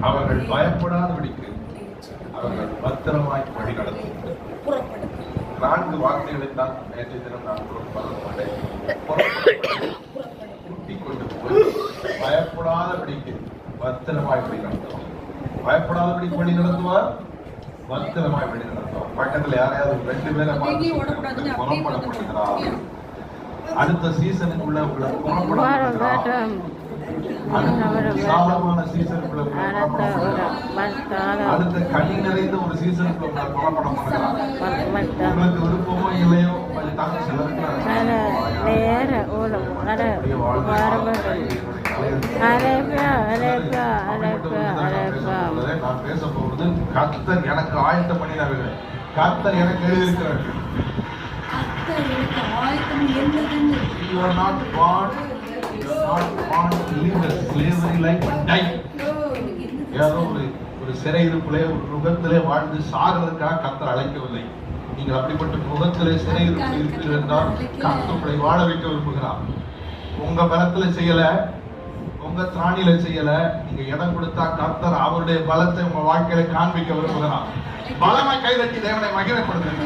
அவர்கள் பயப்படாதபடிக்கு அவர்கள் பத்திரமாய் வழி நடத்தும் நான்கு வார்த்தைகளை தான் நேற்றைய தினம் நான். புறப்பட்டு கூட்டிக் கொண்டு போய் பயப்படாதபடிக்கு பத்திரமாய் வழி நடத்துவார். பயப்படாதபடிக்கு வழி நடத்துவார் பத்திரமாய் வழி நடத்துவார். பக்கத்துல யாரையாவது ரெண்டு பேரை பார்த்து புறப்படப்படுகிறார் அடுத்த சீசனுக்குள்ள உங்களை புறப்படப்படுகிறார் விசாலமான சீசனுக்குள்ள அடுத்த கனி நிறைந்த ஒரு சீசனுக்குள்ள புறப்படப்படுகிறார் உங்களுக்கு விருப்பமோ இல்லையோ அது தாங்க சிலருக்கு நான் பேச போவது கர்த்தர் எனக்கு ஆயத்தம் பண்ணினார்கள் கர்த்தர் எனக்கு எழுதியிருக்கிறார். You are not born, and die. ஏதோ ஒரு ஒரு சிறையிருப்பிலே ஒரு முகத்திலே வாழ்ந்து சாகிறதுக்காக கர்த்தர் அழைக்கவில்லை. நீங்கள் அப்படிப்பட்ட முகத்திலே சிறையிருப்பு இருக்கிறீர்கள் என்றால் கர்த்தர் உங்களை வாழ வைக்க விரும்புகிறார். உங்க பலத்துல செய்யல உங்க திராணியில செய்யல நீங்க இடம் கொடுத்தா கர்த்தர் அவருடைய பலத்தை உங்க வாழ்க்கையில காண்பிக்க விரும்புகிறார். பலமா கைதட்டி தேவனை மகிமைப்படுத்துங்க.